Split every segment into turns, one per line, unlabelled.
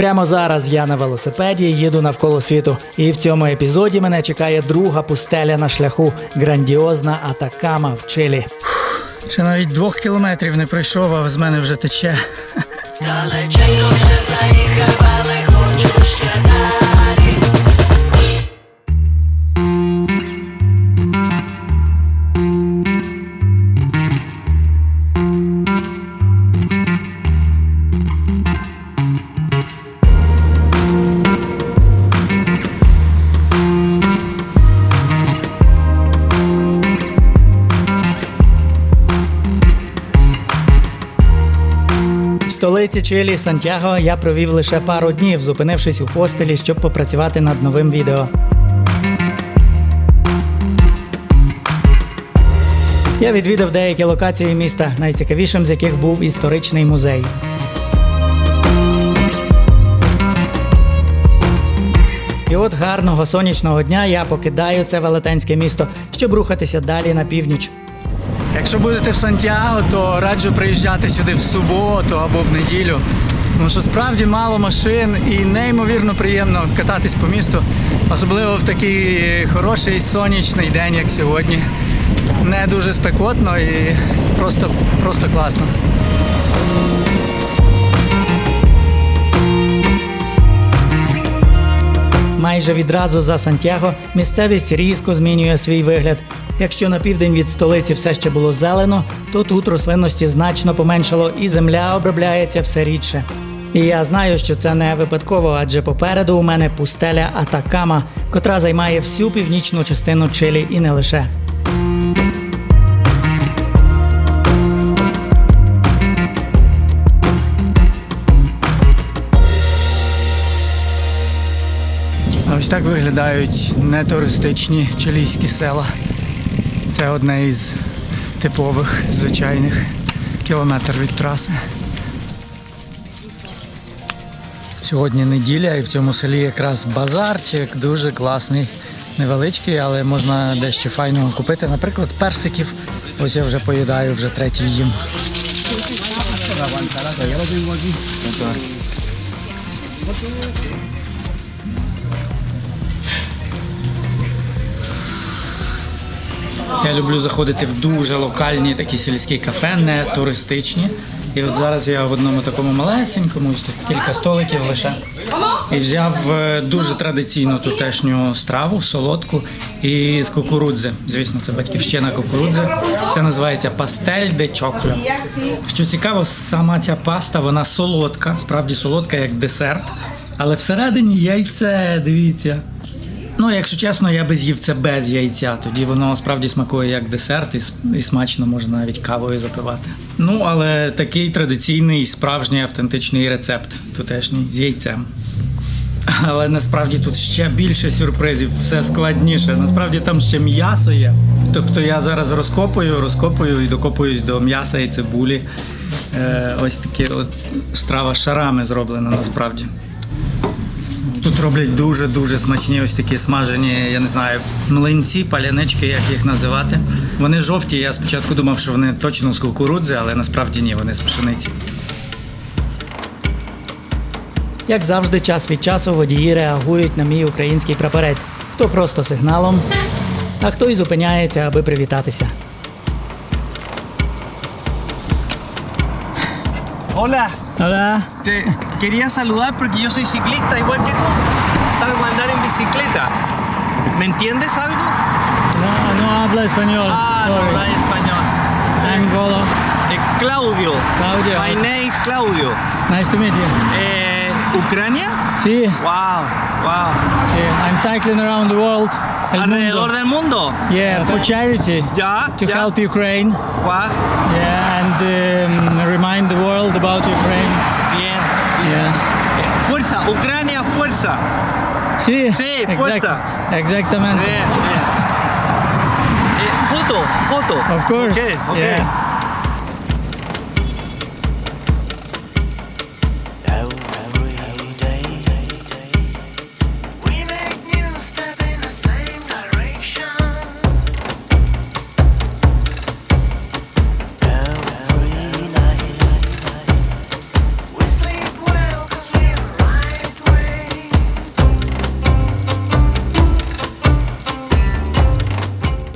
Прямо зараз я на велосипеді їду навколо світу, і в цьому епізоді мене чекає друга пустеля на шляху грандіозна Атакама в Чилі. Чи навіть двох кілометрів не пройшов, а з мене вже тече.
Далеченько вже заїхав,
столиці Чилі Сантьяго я провів лише пару днів, зупинившись у хостелі, щоб попрацювати над новим відео. Я відвідав деякі локації міста, найцікавішим з яких був історичний музей. І от гарного сонячного дня я покидаю це велетенське місто, щоб рухатися далі на північ. Якщо будете в Сантьяго, то раджу приїжджати сюди в суботу або в неділю. Тому що справді мало машин і неймовірно приємно кататись по місту, особливо в такий хороший сонячний день, як сьогодні. Не дуже спекотно і просто, просто класно. Майже відразу за Сантьяго місцевість різко змінює свій вигляд. Якщо на південь від столиці все ще було зелено, то тут рослинності значно поменшало і земля обробляється все рідше. І я знаю, що це не випадково, адже попереду у мене пустеля Атакама, котра займає всю північну частину Чилі і не лише. Ось так виглядають нетуристичні чилійські села. Це одне із типових звичайних кілометр від траси. Сьогодні неділя і в цьому селі якраз базарчик дуже класний, невеличкий, але можна дещо файного купити. Наприклад, персиків. Ось я вже поїдаю, вже третій їм. Я люблю заходити в дуже локальні такі сільські кафе, не туристичні. І от зараз я в одному такому малесенькому, тут кілька столиків лише. І взяв е, дуже традиційну тутешню страву, солодку і з кукурудзи. Звісно, це батьківщина кукурудзи. Це називається пастель де чокло. Що цікаво, сама ця паста, вона солодка, справді солодка, як десерт. Але всередині яйце, дивіться. Ну, якщо чесно, я би з'їв це без яйця. Тоді воно справді смакує як десерт і, і смачно можна навіть кавою запивати. Ну, але такий традиційний, справжній автентичний рецепт тутешній з яйцем. Але насправді тут ще більше сюрпризів, все складніше. Насправді там ще м'ясо є. Тобто я зараз розкопую, розкопую і докопуюсь до м'яса і цибулі. Е, ось такі от страва шарами зроблена насправді. Тут роблять дуже-дуже смачні ось такі смажені, я не знаю, млинці, палянички, як їх називати. Вони жовті. Я спочатку думав, що вони точно з кукурудзи, але насправді ні, вони з пшениці. Як завжди, час від часу водії реагують на мій український прапорець. Хто просто сигналом, а хто і зупиняється, аби привітатися.
Hola. Te quería saludar porque yo soy ciclista igual que tú. Salgo a andar en bicicleta. ¿Me entiendes algo?
No, no habla español.
Ah, Sorry. no habla español.
Angola.
Eh, Claudio.
Claudio.
My name is Claudio.
Nice to meet you.
Eh, ¿Ucrania?
Sí.
Wow, wow.
Sí, I'm cycling around the world. El
alrededor
mundo.
del mundo.
Yeah, okay. for charity.
Yeah,
to help Ukraine.
Wow.
Yeah, and um, remind the world about Ukraine. Yeah.
Fuerza, Ucrania, fuerza.
Sí,
Sí, fuerza.
Exactamente.
Bien, bien. Eh, foto, foto.
Of course.
Okay, okay.
Yeah.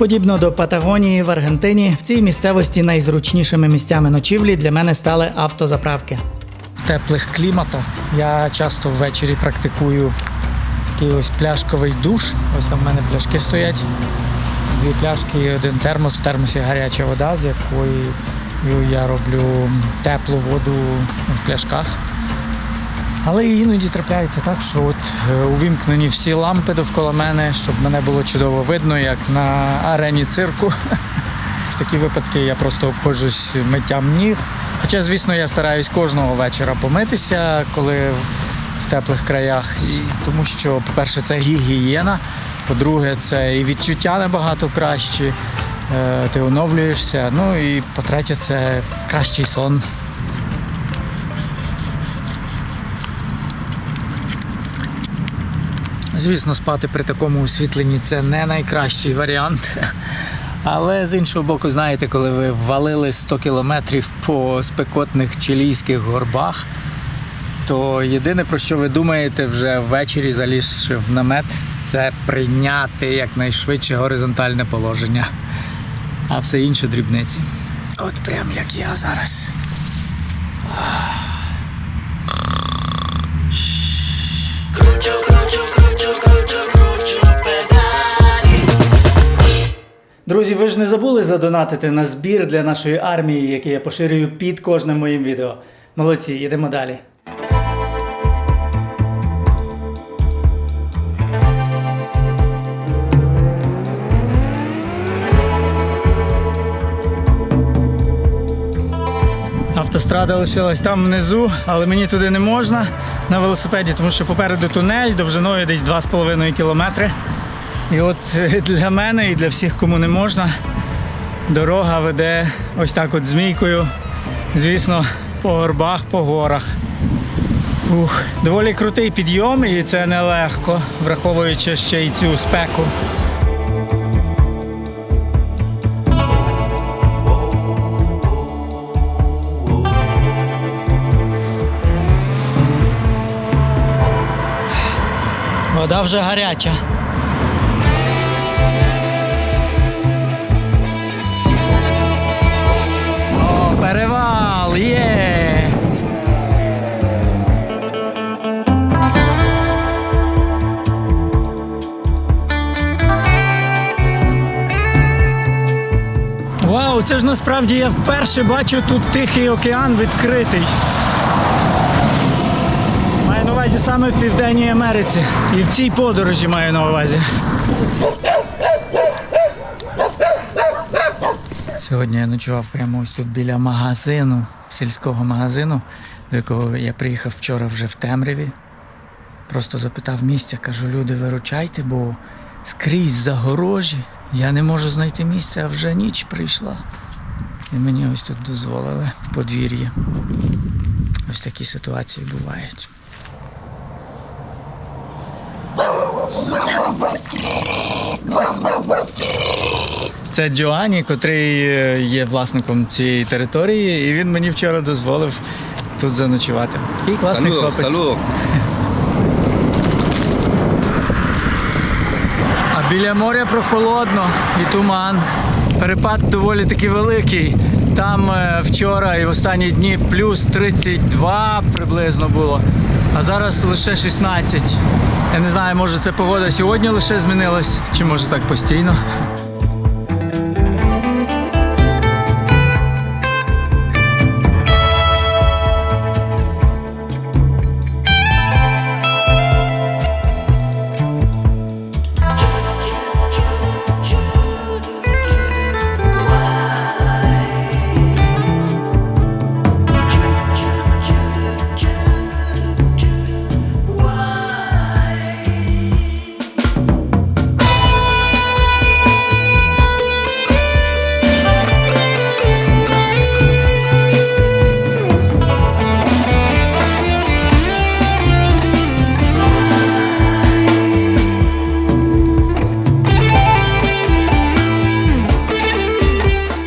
Подібно до Патагонії в Аргентині, в цій місцевості найзручнішими місцями ночівлі для мене стали автозаправки. В теплих кліматах я часто ввечері практикую такий ось пляшковий душ. Ось там в мене пляшки стоять. Дві пляшки і один термос. В термосі гаряча вода, з якою я роблю теплу воду в пляшках. Але іноді трапляється так, що от е, увімкнені всі лампи довкола мене, щоб мене було чудово видно, як на арені цирку. В такі випадки я просто обходжусь миттям ніг. Хоча, звісно, я стараюсь кожного вечора помитися, коли в теплих краях. І тому що, по-перше, це гігієна, по-друге, це і відчуття набагато кращі. е, Ти оновлюєшся. Ну і по-третє, це кращий сон. Звісно, спати при такому освітленні це не найкращий варіант. Але з іншого боку, знаєте, коли ви валили 100 кілометрів по спекотних чилійських горбах, то єдине про що ви думаєте вже ввечері, залізши в намет, це прийняти якнайшвидше горизонтальне положення. А все інше дрібниці. От прям як я зараз. Друзі, ви ж не забули задонатити на збір для нашої армії, який я поширюю під кожним моїм відео. Молодці, йдемо далі. Автострада лишилась там внизу, але мені туди не можна на велосипеді, тому що попереду тунель довжиною десь 2,5 кілометри. І от е, для мене і для всіх, кому не можна, дорога веде ось так от змійкою, звісно, по горбах, по горах. Ух, доволі крутий підйом, і це нелегко, враховуючи ще й цю спеку. Вода вже гаряча. Насправді я вперше бачу тут Тихий океан відкритий. Маю на увазі саме в Південній Америці. І в цій подорожі маю на увазі. Сьогодні я ночував прямо ось тут біля магазину, сільського магазину, до якого я приїхав вчора вже в темряві. Просто запитав місця, кажу, люди, виручайте, бо скрізь загорожі. Я не можу знайти місця, а вже ніч прийшла. І мені ось тут дозволили в подвір'ї. Ось такі ситуації бувають. Це Джоані, котрий е, є власником цієї території, і він мені вчора дозволив тут заночувати. Такий класний
Saludos,
хлопець.
saludos.
А біля моря прохолодно і туман. Перепад доволі таки великий. Там е, вчора і в останні дні плюс 32 приблизно було, а зараз лише 16. Я не знаю, може це погода сьогодні лише змінилась, чи може так постійно.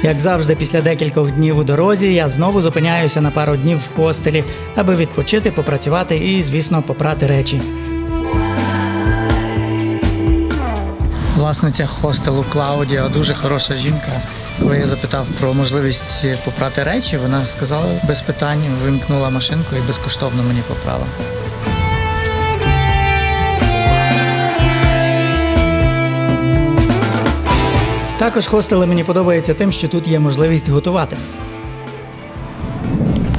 Як завжди, після декількох днів у дорозі, я знову зупиняюся на пару днів в хостелі, аби відпочити, попрацювати і, звісно, попрати речі. Власниця хостелу Клаудія, дуже хороша жінка. Коли я запитав про можливість попрати речі, вона сказала без питань, вимкнула машинку і безкоштовно мені попрала. Також хостели мені подобається тим, що тут є можливість готувати.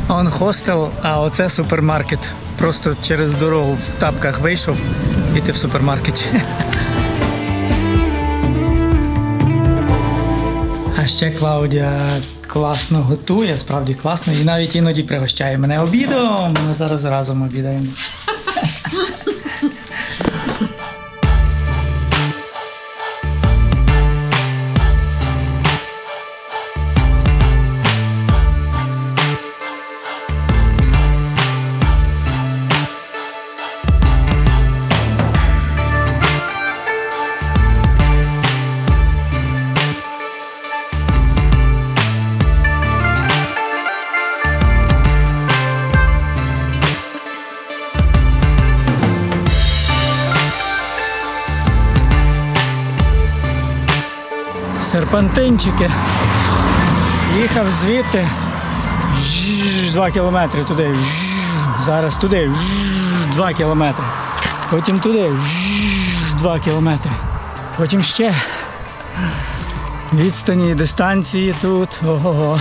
Он хостел, а оце супермаркет. Просто через дорогу в тапках вийшов і ти в супермаркеті. А ще Клаудія класно готує, справді класно, і навіть іноді пригощає мене обідом. Ми зараз разом обідаємо. Серпантинчики. Їхав звідти. Жжж, Два кілометри туди. Зараз туди. Жжж, Два кілометри. Потім туди. Жжж, Два кілометри. Потім ще. Відстані, дистанції тут. Ого.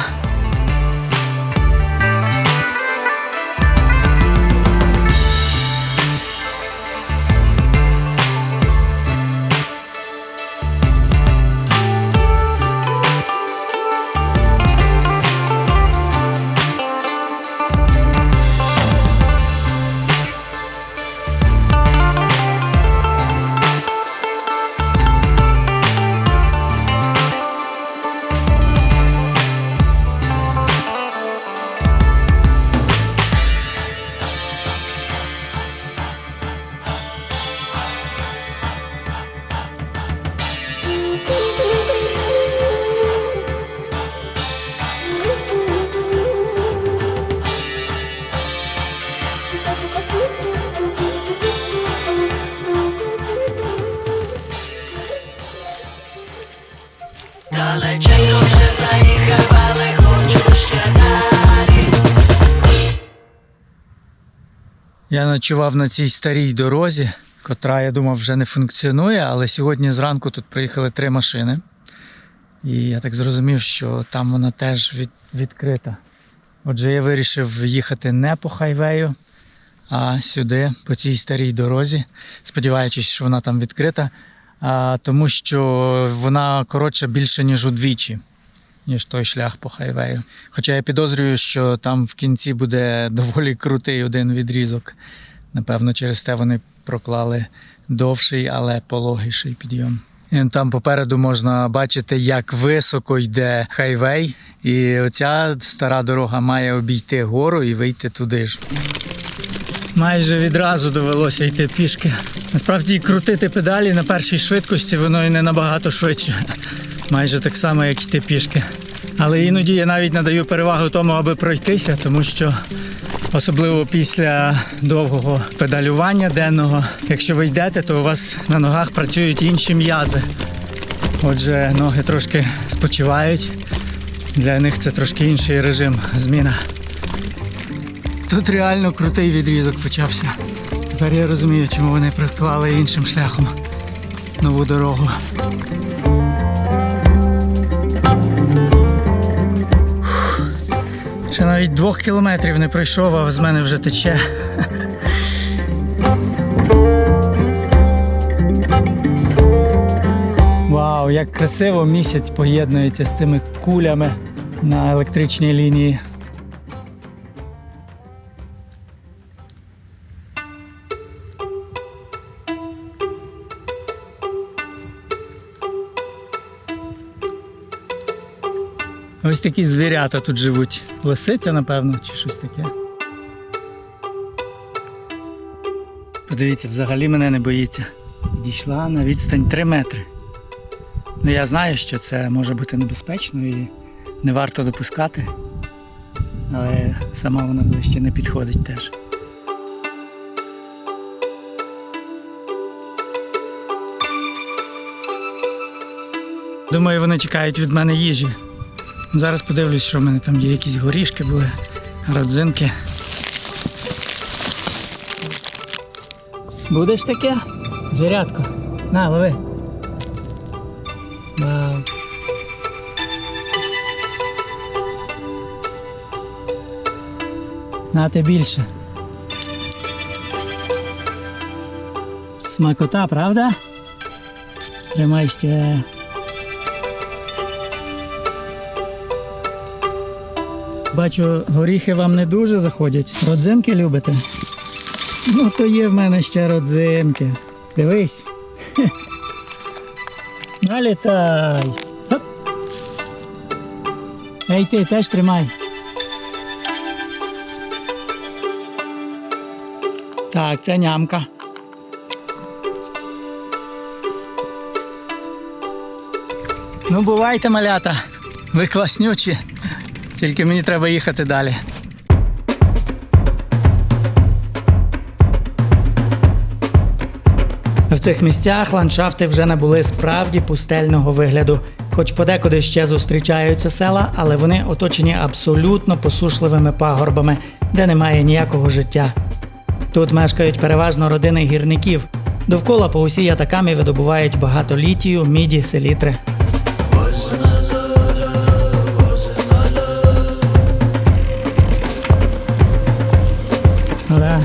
Я ночував на цій старій дорозі, котра, я думав, вже не функціонує, але сьогодні зранку тут приїхали три машини. І я так зрозумів, що там вона теж від, відкрита. Отже, я вирішив їхати не по хайвею, а сюди, по цій старій дорозі, сподіваючись, що вона там відкрита, а, тому що вона коротша більше, ніж удвічі, ніж той шлях по хайвею. Хоча я підозрюю, що там в кінці буде доволі крутий один відрізок. Напевно, через те вони проклали довший, але пологіший підйом. І там попереду можна бачити, як високо йде хайвей, і оця стара дорога має обійти гору і вийти туди ж. Майже відразу довелося йти пішки. Насправді крутити педалі на першій швидкості воно і не набагато швидше. Майже так само, як йти пішки. Але іноді я навіть надаю перевагу тому, аби пройтися, тому що особливо після довгого педалювання денного, якщо ви йдете, то у вас на ногах працюють інші м'язи. Отже, ноги трошки спочивають. Для них це трошки інший режим зміна. Тут реально крутий відрізок почався. Тепер я розумію, чому вони проклали іншим шляхом нову дорогу. Ще навіть двох кілометрів не пройшов, а з мене вже тече. Вау, як красиво місяць поєднується з цими кулями на електричній лінії. Ось такі звірята тут живуть. Лисиця, напевно, чи щось таке. Подивіться, взагалі мене не боїться. Підійшла на відстань 3 метри. Ну я знаю, що це може бути небезпечно і не варто допускати. Але сама вона ближче не підходить теж. Думаю, вони чекають від мене їжі. Зараз подивлюсь, що в мене там є якісь горішки були, родзинки. Будеш таке? Звірятко. На, лови. Вау. Нате більше. Смакота, правда? Тримай ще. Бачу, горіхи вам не дуже заходять. Родзинки любите? Ну, то є в мене ще родзинки. Дивись. Налітай. Хоп. Ей ти теж тримай. Так, це нямка. Ну, бувайте, малята. Ви класнючі. Тільки мені треба їхати далі. В цих місцях ландшафти вже набули справді пустельного вигляду. Хоч подекуди ще зустрічаються села, але вони оточені абсолютно посушливими пагорбами, де немає ніякого життя. Тут мешкають переважно родини гірників. Довкола по усій атакамі видобувають багато літію, міді, селітри. Да.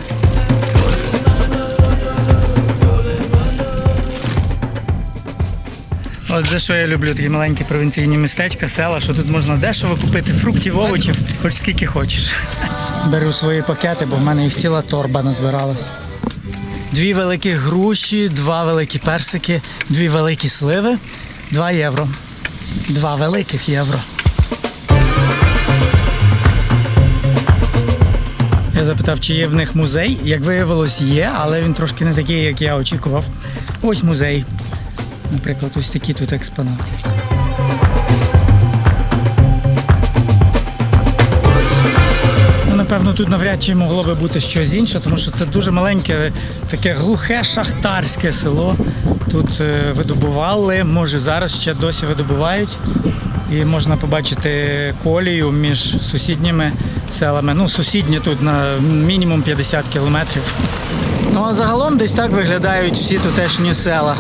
Отже, що я люблю такі маленькі провінційні містечка, села, що тут можна дешево купити фруктів, овочів, хоч скільки хочеш. Беру свої пакети, бо в мене їх ціла торба назбиралась. Дві великі груші, два великі персики, дві великі сливи, два євро. Два великих євро. Я запитав, чи є в них музей. Як виявилось, є, але він трошки не такий, як я очікував. Ось музей. Наприклад, ось такі тут експонати. Напевно, тут навряд чи могло би бути щось інше, тому що це дуже маленьке, таке глухе шахтарське село. Тут е, видобували, може зараз ще досі видобувають. І можна побачити колію між сусідніми селами. Ну, сусідні тут на мінімум 50 кілометрів. Ну а загалом десь так виглядають всі тутешні села.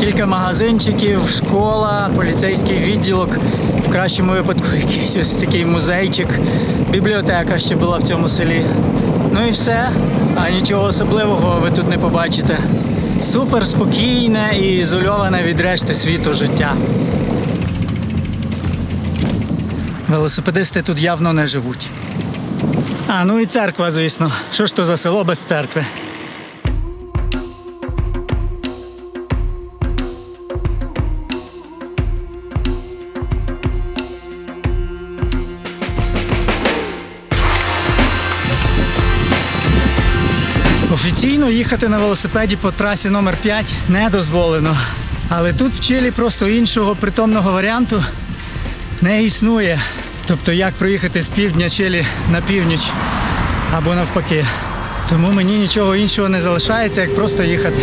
Кілька магазинчиків, школа, поліцейський відділок, в кращому випадку якийсь ось такий музейчик, бібліотека ще була в цьому селі. Ну і все. А нічого особливого ви тут не побачите. Супер спокійне і ізольоване від решти світу життя. Велосипедисти тут явно не живуть. А, ну і церква, звісно. Що ж то за село без церкви? Офіційно їхати на велосипеді по трасі номер 5 не дозволено. Але тут в Чилі просто іншого притомного варіанту не існує. Тобто як проїхати з півдня Чилі на північ або навпаки. Тому мені нічого іншого не залишається, як просто їхати.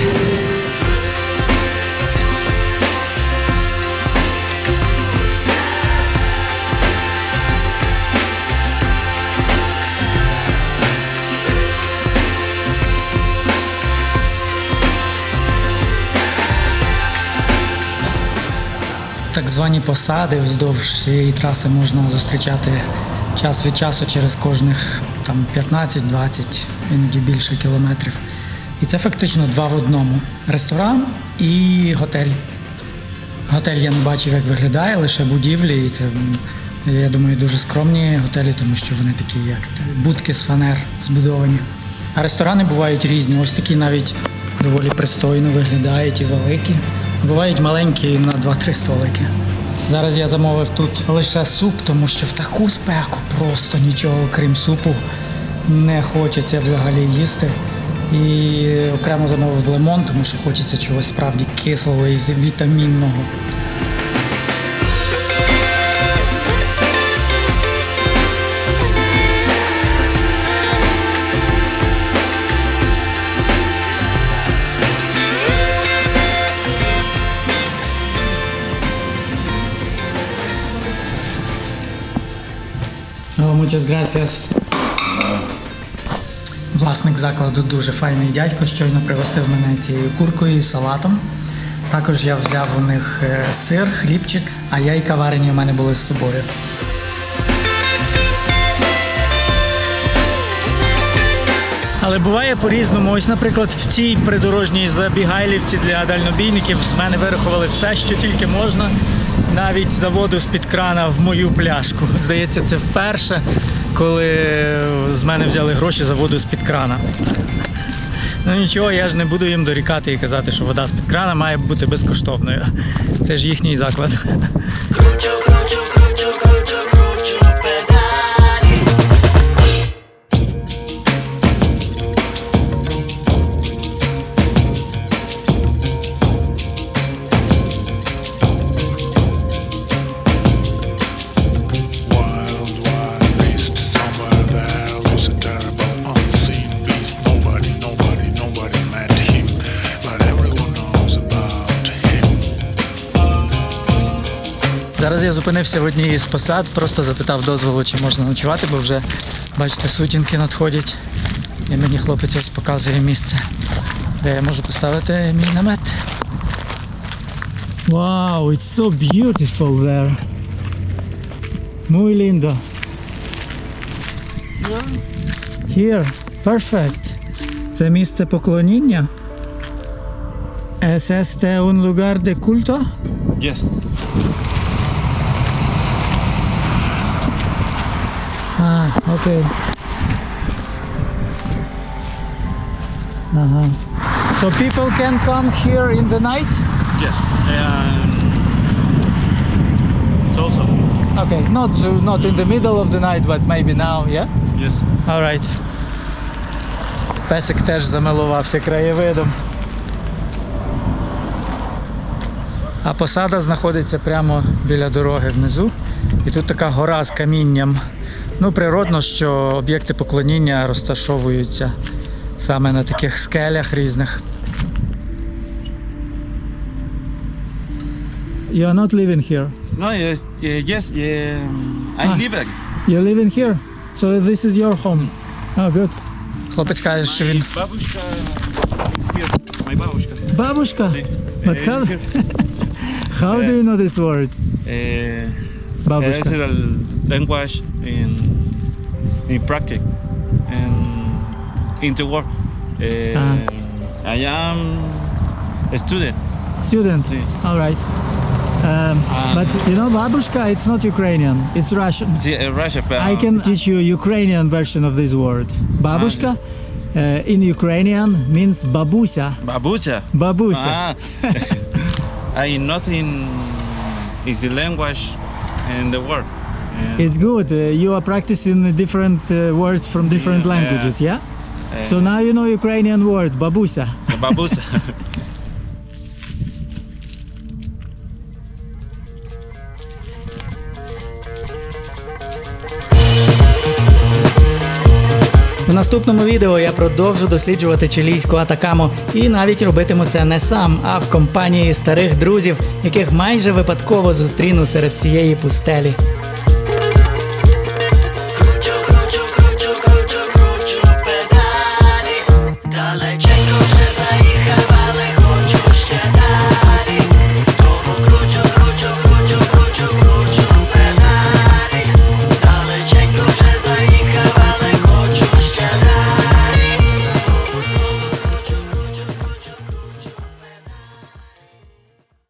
Так звані посади вздовж цієї траси можна зустрічати час від часу через кожних там 15-20, іноді більше кілометрів. І це фактично два в одному: ресторан і готель. Готель я не бачив, як виглядає, лише будівлі, і це, я думаю, дуже скромні готелі, тому що вони такі, як це, будки з фанер збудовані. А ресторани бувають різні. Ось такі навіть доволі пристойно виглядають і великі. Бувають маленькі на 2-3 столики. Зараз я замовив тут лише суп, тому що в таку спеку просто нічого крім супу не хочеться взагалі їсти. І окремо замовив лимон, тому що хочеться чогось справді кислого і вітамінного. Muchas gracias. Власник закладу дуже файний дядько, щойно пригостив мене цією куркою і салатом. Також я взяв у них е, сир, хлібчик, а яйка варені у мене були з собою. Але буває по-різному. Ось, наприклад, в цій придорожній забігайлівці для дальнобійників з мене вирахували все, що тільки можна, навіть за воду з-під крана в мою пляшку. Здається, це вперше, коли з мене взяли гроші за воду з-під крана. Ну нічого, я ж не буду їм дорікати і казати, що вода з-під крана має бути безкоштовною. Це ж їхній заклад. Зараз я зупинився в одній із посад, просто запитав дозволу, чи можна ночувати, бо вже, бачите, сутінки надходять. І мені хлопець ось показує місце, де я можу поставити мій намет. Wow, it's so beautiful there. Muy lindo. Here, perfect. Це місце поклоніння. Es este un lugar de culto?
Yes.
Ah, okay. Uh-huh. So people can come here in the night?
Yes. And so so.
Okay, not not in the middle of the night, but maybe now, yeah?
Yes.
All right. Песик теж замилувався краєвидом. А посада знаходиться прямо біля дороги внизу. І тут така гора з камінням. Ну, природно, що об'єкти поклоніння розташовуються саме на таких скелях різних. You are not living here.
No, yes, yes, yeah. I
Ah.
live.
You're living here. So this is your home. Oh, good. Хлопець каже, що він
is here. My babushka.
Бабушка. But
Eh,
how, how do you know this word?
Eh,
Babushka.
Es el language in in practice and into work.
Ah. Uh.
I am a student.
Student.
Sí.
All right. Um,
um,
but you know, babushka, it's not Ukrainian, it's Russian.
Yeah, Russia, but, um,
I can teach you Ukrainian version of this word. Babushka ah. uh, in Ukrainian means babusha.
Babusha.
Babusha.
Ah. I nothing is the language and the word.
It's good. Uh, you are practicing different uh, words from different
Yeah.
languages, yeah?
uh,
So now you know Ukrainian word, babuся.
babucha.
У наступному відео я продовжу досліджувати чилійську атакаму і навіть робитиму це не сам, а в компанії старих друзів, яких майже випадково зустріну серед цієї пустелі.